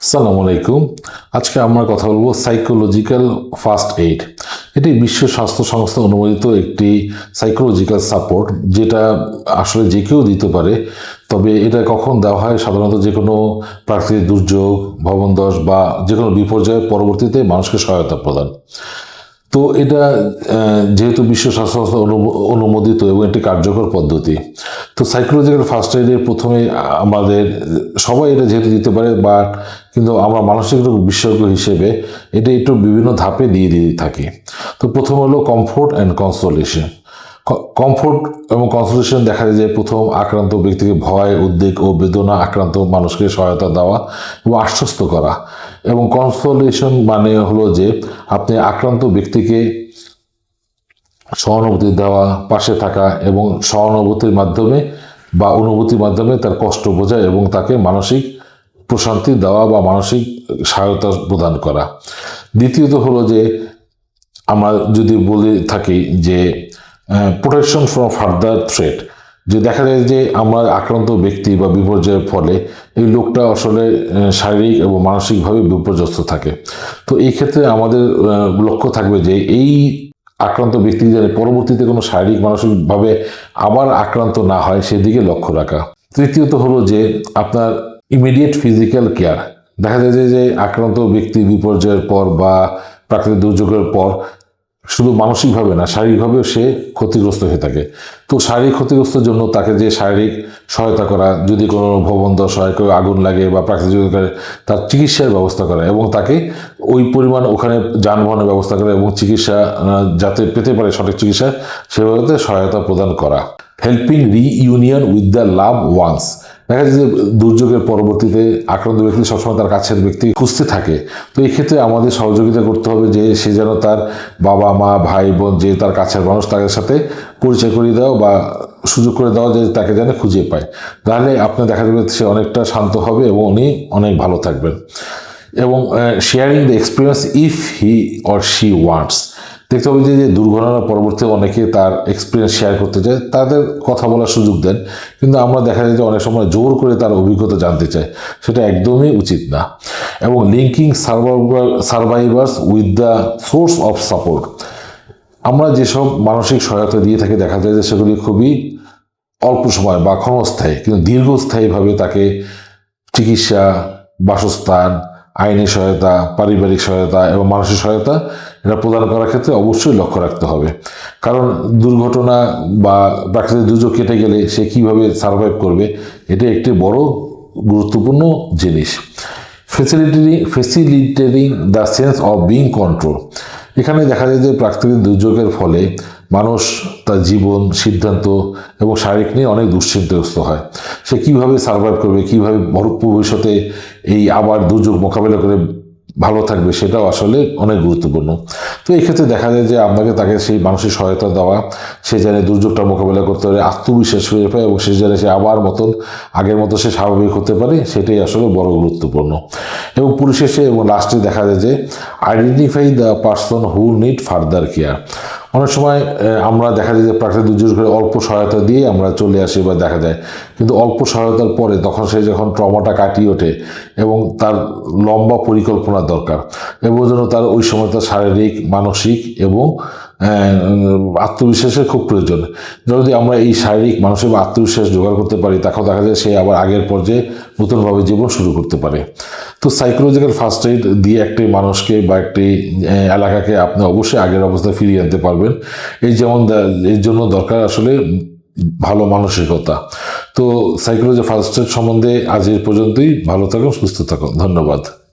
আসসালামু আলাইকুম। আজকে আমরা কথা বলব সাইকোলজিক্যাল ফার্স্ট এইড এটি বিশ্ব স্বাস্থ্য সংস্থা অনুমোদিত একটি সাইকোলজিক্যাল সাপোর্ট যেটা আসলে যে কেউ দিতে পারে, তবে এটা কখন দেওয়া হয় সাধারণত যে কোনো প্রাকৃতিক দুর্যোগ ভবন দশ বা যে কোনো বিপর্যয়ের পরবর্তীতে মানুষকে সহায়তা প্রদান। তো এটা যেহেতু বিশ্ব স্বাস্থ্য সংস্থা অনু- অনুমোদিত এবং একটি কার্যকর পদ্ধতি, তো সাইকোলজিক্যাল ফার্স্ট এডের প্রথমে আমাদের, সবাই এটা যেহেতু দিতে পারে, বাট কিন্তু আমরা মানসিক রোগ বিশেষজ্ঞ হিসেবে এটা একটু বিভিন্ন ধাপে দিয়ে দিয়ে থাকি। তো প্রথম হলো কমফোর্ট অ্যান্ড কনসোলেশন। কমফোর্ট এবং কনসোলেশন দেখা যায় যে প্রথম আক্রান্ত ব্যক্তিকে ভয়, উদ্বেগ ও বেদনা আক্রান্ত মানুষকে সহায়তা দেওয়া এবং আশ্বস্ত করা। এবং কনসোলেশন মানে হলো যে আপনি আক্রান্ত ব্যক্তিকে সহানুভূতি দেওয়া, পাশে থাকা এবং সহানুভূতির মাধ্যমে বা অনুভূতির মাধ্যমে তার কষ্ট বোঝা এবং তাকে মানসিক প্রশান্তি দেওয়া বা মানসিক সহায়তা প্রদান করা। দ্বিতীয়ত হলো যে আমরা যদি বলে থাকি যে প্রোটেকশন ফ্রম ফার্দার থ্রেট যে দেখা যায় যে আমরা আক্রান্ত ব্যক্তি বা বিপর্যয়ের ফলে এই লোকটা আসলে শারীরিক এবং মানসিকভাবে বিপর্যস্ত থাকে। তো এই ক্ষেত্রে আমাদের লক্ষ্য থাকবে যে এই আক্রান্ত ব্যক্তি যেন পরবর্তীতে কোনো শারীরিক, মানসিকভাবে আবার আক্রান্ত না হয়, সেদিকে লক্ষ্য রাখা। তৃতীয়ত হলো যে আপনার ইমিডিয়েট ফিজিক্যাল কেয়ার দেখা যায় যে আক্রান্ত ব্যক্তি বিপর্যয়ের পর বা প্রাকৃতিক দুর্যোগের পর শুধু মানসিকভাবে না, শারীরিকভাবেও সে ক্ষতিগ্রস্ত হয়ে থাকে। তো শারীরিক ক্ষতিগ্রস্তর জন্য তাকে যে শারীরিক সহায়তা করা, যদি কোনো ভবন দশ হয় কেউ আগুন লাগে বা প্রাকৃতিক তার চিকিৎসার ব্যবস্থা করা এবং তাকে ওই পরিমাণ ওখানে যানবাহনের ব্যবস্থা করা এবং চিকিৎসা যাতে পেতে পারে সঠিক চিকিৎসা, সেভাবে সহায়তা প্রদান করা। Helping reunion with the love ones দেখা যায় যে দুর্যোগের পরবর্তীতে আক্রান্ত ব্যক্তি সবসময় তার কাছের ব্যক্তি খুঁজতে থাকে। তো এই ক্ষেত্রে আমাদের সহযোগিতা করতে হবে যে সে যেন তার বাবা, মা, ভাই, বোন যে তার কাছের মানুষ, তাদের সাথে পরিচয় করিয়ে দেওয়া বা সুযোগ করে দেওয়া যে তাকে যেন খুঁজে পায়। তাহলে আপনি দেখা যাবে সে অনেকটা শান্ত হবে এবং উনি অনেক ভালো থাকবেন। এবং sharing the experience if he or she wants দেখতে হবে যে দুর্ঘটনার পরবর্তী অনেকে তার এক্সপিরিয়েন্স শেয়ার করতে চায়, তাদের কথা বলার সুযোগ দেন। কিন্তু আমরা দেখা যায় যে, অনেক সময় জোর করে তার অভিজ্ঞতা জানতে চাই সেটা একদমই উচিত না। এবং linking survivor survivors with the source of support আমরা যেসব মানসিক সহায়তা দিয়ে থাকি, দেখা যায় যে, সেগুলি খুবই অল্প সময় বা ক্ষণস্থায়ী, কিন্তু দীর্ঘস্থায়ীভাবে তাকে চিকিৎসা, বাসস্থান আইনি সহায়তা, পারিবারিক সহায়তা এবং মানসিক সহায়তা এটা প্রদান করার ক্ষেত্রে অবশ্যই লক্ষ্য রাখতে হবে। কারণ দুর্ঘটনা বা প্রাকৃতিক দুর্যোগ কেটে গেলে সে কীভাবে সার্ভাইভ করবে, এটা একটি বড় গুরুত্বপূর্ণ জিনিস। Facilitating facilitating the sense of being control এখানে দেখা যায় যে প্রাকৃতিক দুর্যোগের ফলে মানুষ তার জীবন, সিদ্ধান্ত এবং শারীরিক নিয়ে অনেক দুশ্চিন্তাগ্রস্ত হয়। সে কীভাবে সার্ভাইভ করবে, কীভাবে ভরপুর ভবিষ্যতে এই আবার দুর্যোগ মোকাবিলা করে ভালো থাকবে সেটাও আসলে অনেক গুরুত্বপূর্ণ। তো এই ক্ষেত্রে দেখা যায় যে আপনাকে তাকে সেই মানসিক সহায়তা দেওয়া, সে জানে দুর্যোগটা মোকাবেলা করতে পারে আত্মবিশ্বাস ফিরে পায় এবং সে জানে সে আবার মতন, আগের মতো সে স্বাভাবিক হতে পারে, সেটাই আসলে বড় গুরুত্বপূর্ণ। এবং পরিশেষে এবং লাস্টে দেখা যায় যে identify the person who need further care অনেক সময় আমরা দেখা যায় যে প্রাকৃতিক দুর্যোগ করে অল্প সহায়তা দিয়ে আমরা চলে আসি বা দেখা যায়। কিন্তু অল্প সহায়তার পরে তখন সে যখন ট্রমাটা কাটিয়ে ওঠে এবং তার লম্বা পরিকল্পনা দরকার। এবং জন্য তার, ওই সময় তার শারীরিক, মানসিক এবং আত্মবিশ্বাসের খুব প্রয়োজন। যদি আমরা এই শারীরিক, মানসিক বা আত্মবিশ্বাস জোগাড় করতে পারি তখন দেখা যায় সে আবার আগের পর্যায়ে নতুনভাবে জীবন শুরু করতে পারে। তো সাইকোলজিক্যাল ফার্স্ট এইড দিয়ে একটি মানুষকে বা একটি এলাকাকে আপনি অবশ্যই আগের অবস্থায় ফিরিয়ে আনতে পারবেন। এই যেমন এর জন্য দরকার আসলে ভালো মানসিকতা। তো সাইকোলজি ফার্স্ট এইড সম্বন্ধে আজ এই পর্যন্তই। ভালো থাকুন, সুস্থ থাকুন। ধন্যবাদ।